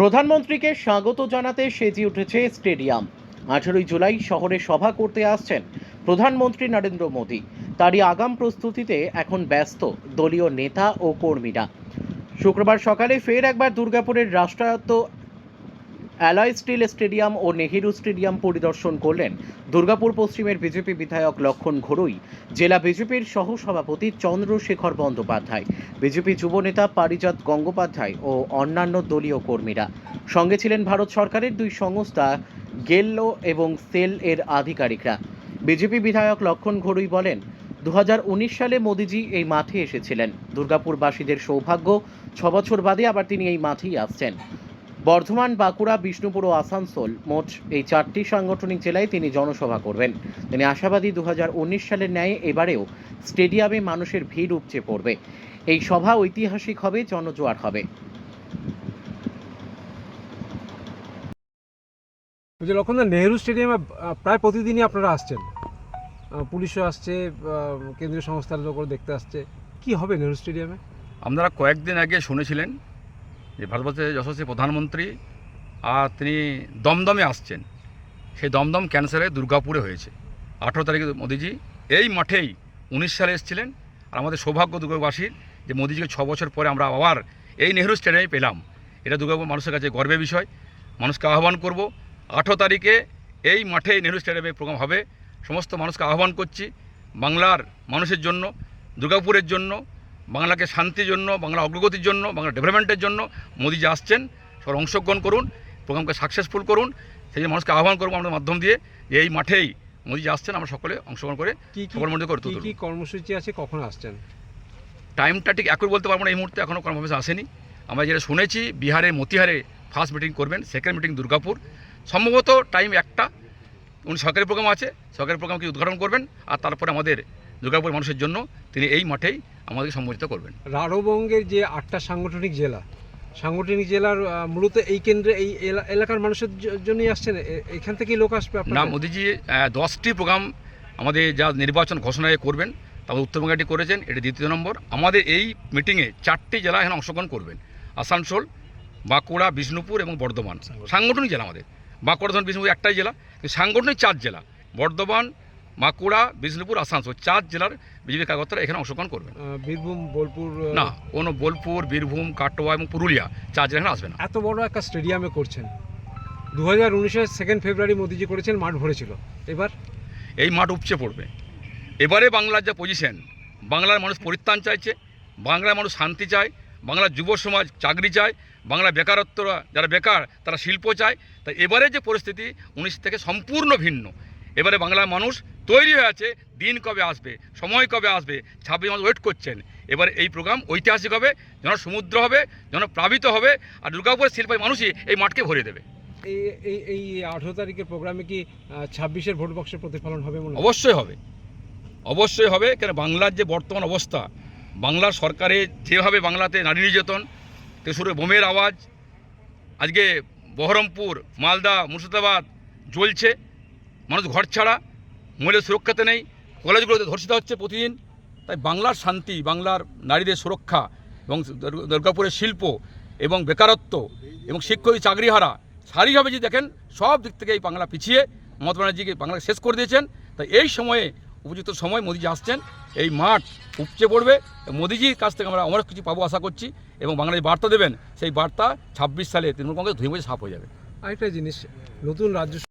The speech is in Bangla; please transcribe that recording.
প্রধানমন্ত্রীকে স্বাগত জানাতে সেজে উঠেছে স্টেডিয়াম। আঠেরোই জুলাই শহরে সভা করতে আসছেন প্রধানমন্ত্রী নরেন্দ্র মোদী। তারই আগাম প্রস্তুতিতে এখন ব্যস্ত দলীয় নেতা ও কর্মীরা। শুক্রবার সকালে ফের একবার দুর্গাপুরের রাষ্ট্রায়ত্ত অ্যালয় স্টিল স্টেডিয়াম ও নেহেরু স্টেডিয়াম পরিদর্শন করলেন দুর্গাপুর পশ্চিমের বিজেপি বিধায়ক লক্ষণ ঘোড়ই। জেলা বিজেপির সহসভাপতি চন্দ্রশেখর বন্দ্যোপাধ্যায়, বিজেপি যুবনেতা পারিজাত গঙ্গোপাধ্যায় ও অন্যান্য দলীয় কর্মীরা। সঙ্গে ছিলেন ভারত সরকারের দুই সংস্থা, গেল্লো এবং সেল এর আধিকারিকরা। বিজেপি বিধায়ক লক্ষণ ঘোড়ই বলেন দু হাজার উনিশ সালে মোদিজি এই মাঠে এসেছিলেন। দুর্গাপুরবাসীদের সৌভাগ্য ছ বছর বাদে আবার তিনি এই মাঠেই আসছেন। বর্ধমান বাঁকুড়া বিষ্ণুপুর ও আসানসোল মোট এই চারটি সাংগঠনিক জেলায় তিনি জনসভা করবেন। তিনি আশাবাদী দু সালের ন্যায় এবারেও স্টেডিয়ামে মানুষের ভিড় উপচে পড়বে। এই সভা ঐতিহাসিক হবে জনজোয়ার হবে। যে নেহেরু স্টেডিয়ামে প্রায় প্রতিদিনই আপনারা আসছেন। পুলিশও আসছে আহ, কেন্দ্রীয় সংস্থার লোক দেখতে আসছে। কি হবে নেহেরু স্টেডিয়ামে? আপনারা কয়েকদিন আগে শুনেছিলেন যে ভারতবর্ষের যশস্বী প্রধানমন্ত্রী আর তিনি দমদমে আসছেন। সেই দমদম ক্যান্সারে দুর্গাপুরে হয়েছে। আঠেরো তারিখে মোদিজি এই মাঠেই উনিশ সালে এসেছিলেন। আর আমাদের সৌভাগ্য দুর্গাবাসীর যে মোদিজিকে ছ বছর পরে আমরা আবার এই নেহরু স্টেডিয়ামে পেলাম। এটা দুর্গাপুর মানুষের কাছে গর্বের বিষয়। মানুষকে আহ্বান করব, আঠেরো তারিখে এই মাঠে নেহরু স্টেডিয়ামে প্রোগ্রাম হবে। সমস্ত মানুষকে আহ্বান করছি বাংলার মানুষের জন্য, দুর্গাপুরের জন্য বাংলাকে শান্তির জন্য বাংলা অগ্রগতির জন্য বাংলা ডেভেলপমেন্টের জন্য মোদি যে আসছেন। সবাই অংশগ্রহণ করুন প্রোগ্রামকে সাকসেসফুল করুন। সেই জন্য মানুষকে আহ্বান করব আমাদের মাধ্যম দিয়ে যে এই মাঠেই মোদি যে আসছেন আমরা সকলে অংশগ্রহণ করে কি কি সবার মধ্যে করে কি তুলে কর্মসূচি আছে কখন আসছেন? টাইমটা ঠিক একই বলতে পারব না এই মুহূর্তে এখনও কনফার্মেশন আসেনি। আমরা যেটা শুনেছি বিহারে মতিহারে ফার্স্ট মিটিং করবেন সেকেন্ড মিটিং দুর্গাপুর। সম্ভবত টাইম একটা। উনি সরকারি প্রোগ্রাম আছে সরকারি প্রোগ্রামকে উদ্ঘাটন করবেন আর তারপরে আমাদের দুর্গাপুর মানুষের জন্য তিনি এই মাঠেই আমাদেরকে সম্বোধিত করবেন। রাঢ়বঙ্গের যে আটটা সাংগঠনিক জেলা সাংগঠনিক জেলার মূলত এই কেন্দ্রে এই এলা- এলাকার মানুষের জন্যই আসছেন। এখান থেকেই লোক আসবে না? মোদিজি দশটি প্রোগ্রাম আমাদের যা নির্বাচন ঘোষণায় করবেন তারপর উত্তরবঙ্গে এটি করেছেন এটি দ্বিতীয় নম্বর। আমাদের এই মিটিংয়ে চারটি জেলা এখানে অংশগ্রহণ করবেন আসানসোল বাঁকুড়া বিষ্ণুপুর এবং বর্ধমান। সাংগঠনিক জেলা আমাদের। বাঁকুড়া ধরুন বিষ্ণুপুর একটাই জেলা সাংগঠনিক চার জেলা বর্ধমান বাঁকুড়া বিষ্ণুপুর আসানসোল চার জেলার বিজেপি কার্যকর্তারা এখানে অংশগ্রহণ করবেন। বীরভূম বোলপুর না কোনো বোলপুর বীরভূম কাটোয়া এবং পুরুলিয়া চার জেলা এখানে আসবে না। এত বড় একটা স্টেডিয়ামে করছেন। দু হাজার উনিশের সেকেন্ড ফেব্রুয়ারি মোদিজি করেছেন মাঠ ভরেছিল। এবার? এই মাঠ উপচে পড়বে। এবারে বাংলার যা পজিশন বাংলার মানুষ পরিত্রাণ চাইছে বাংলার মানুষ শান্তি চায় বাংলার যুব সমাজ চাকরি চায় বাংলা বেকারত্বরা যারা বেকার তারা শিল্প চায়। তাই এবারে যে পরিস্থিতি উনিশ থেকে সম্পূর্ণ ভিন্ন। এবারে বাংলার মানুষ তৈরি হয়ে আছে দিন কবে আসবে সময় কবে আসবে ছাব্বিশ মাস ওয়েট করছেন। এবার এই প্রোগ্রাম ঐতিহাসিক হবে যেন সমুদ্র হবে যেন প্লাবিত হবে আর দুর্গাপুরের শিল্পের মানুষই এই মাঠকে ভরে দেবে। এই এই এই আঠেরো তারিখের প্রোগ্রামে কি ছাব্বিশের ভোট বক্সের প্রতিফলন হবে মনে অবশ্যই হবে। অবশ্যই হবে কেন বাংলার যে বর্তমান অবস্থা বাংলার সরকারের যেভাবে বাংলাতে নারী নির্যাতন শুরু বোমের আওয়াজ আজকে বহরমপুর মালদা মুর্শিদাবাদ জ্বলছে মানুষ ঘর ছাড়া, মহিলাদের সুরক্ষাতে নেই, কলেজগুলোতে ধর্ষিত হচ্ছে প্রতিদিন। তাই বাংলার শান্তি, বাংলার নারীদের সুরক্ষা এবং দুর্গাপুরের শিল্প এবং বেকারত্ব এবং শিক্ষক চাকরি হারা সারিভাবে যদি দেখেন, সব দিক থেকে এই বাংলা পিছিয়ে, মমতা ব্যানার্জিকে বাংলা শেষ করে দিয়েছেন। তাই এই সময়ে, উপযুক্ত সময় মোদিজি আসছেন, এই মাঠ উপচে পড়বে। মোদিজির কাছ থেকে আমরা অনেক কিছু পাবো আশা করছি এবং বাংলায় বার্তা দেবেন, সেই বার্তা ছাব্বিশ সালে তৃণমূল কংগ্রেস ধুয়ে সাফ হয়ে যাবে। আরেকটা জিনিস, নতুন রাজ্য